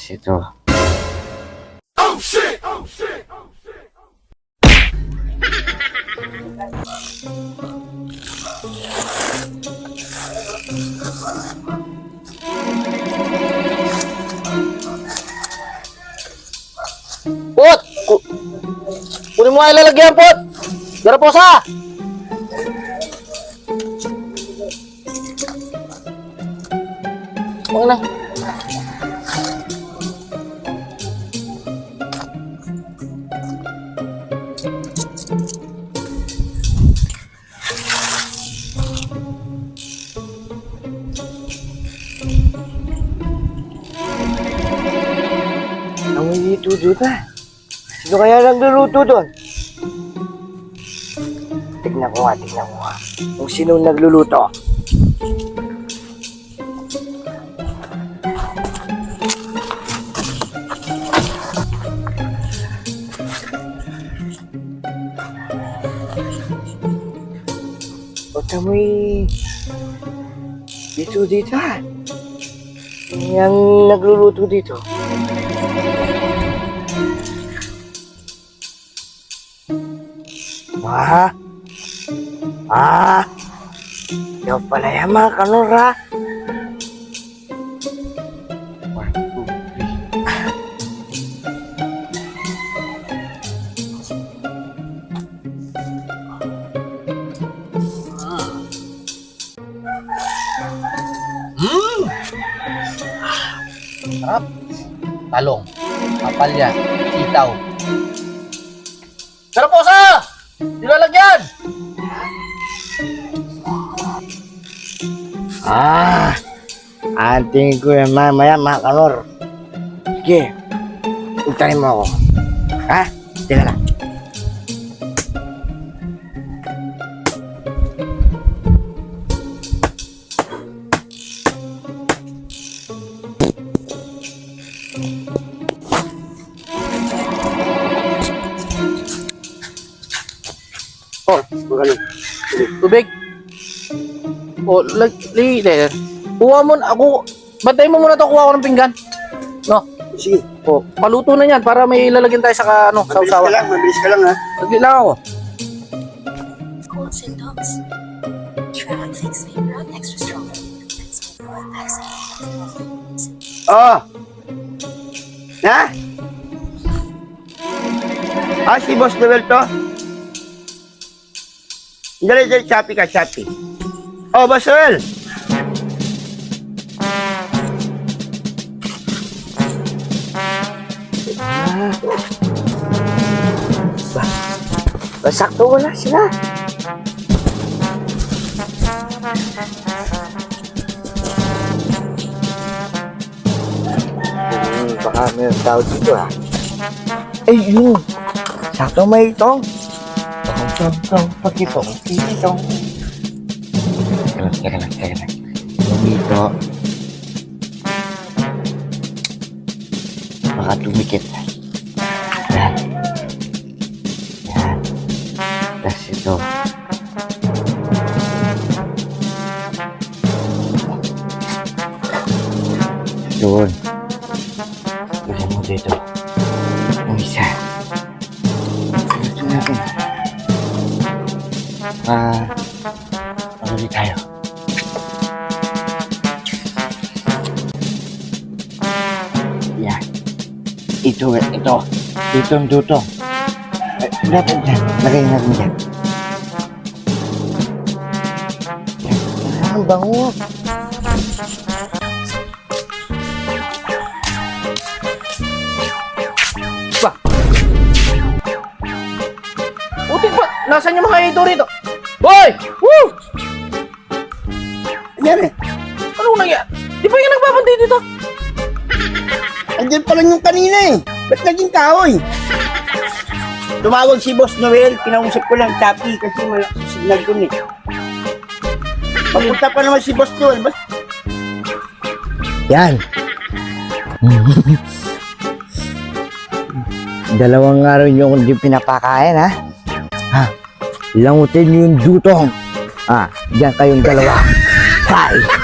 Tapos ito. Pot! Ku- Kunin mo nga ilalagyan, Pot! Gara po sa! Huwag na. Sino kaya nagluluto doon? Tignan ko nga, tignan ko nga. Kung sino nagluluto. Huwag amoy dito dito ah. Yung nagluluto dito. Ah. Ah. Ikaw pala yan mga kanura. Three. Sarap. Talong. Papalya. Sitaw. Gara po sa! Ilalagyan! Ah. Anting ko yan mamaya mga kanor. Sige. Utayin mo ako. Ha? Tira lang. Oh, magaling. Tubig. O, lag, li, li, Kuha mo, ako, bantay mo muna to, kuha ko ng pinggan. No, Sige. o, paluto na yan para may ilalagyan tayo sa ka, ano, Mabilis ka lang, mabilis ka lang ha. Sagli lang ako. Extra strong. Fix vapor vaccine. Oh! Ha? Ah, si Boss Noel to? Dali, dali, Shopee ka, Shopee. Oh, Boss Noel! Ah. Ba, ba, sakto wala sila. Hmm, baka may tao dito ah. Ay, yun. Sakto may itong. Tong, tong, tong, pagkitong, kitong. Teka lang, teka lang, dito. Baka tumikit. Yan. Yan. Tapos ito. Doon. Gusto mo dito. Ah, ano ulit tayo? Yan. Ito, ito. Dito. Eh, dapat dyan. Lagay natin dyan. Yan. Ang bango. Putik pa, nasan yung mga ito rito? Hoy! Woo! Eh. Anong nangyari? Di ba yung nagbabantay dito? Andyan pa lang yung kanina eh. Ba't naging kahoy? Tumawag si Boss Noel, kinausap ko lang Chappy kasi malaki yung signal ko eh. Pagpunta pa naman si Boss Noel, bas... Yan. Dalawang araw niyo kung di pinapakain, ha? Ha? Langutin yung dutong. Ah, diyan kayong dalawa. Bye!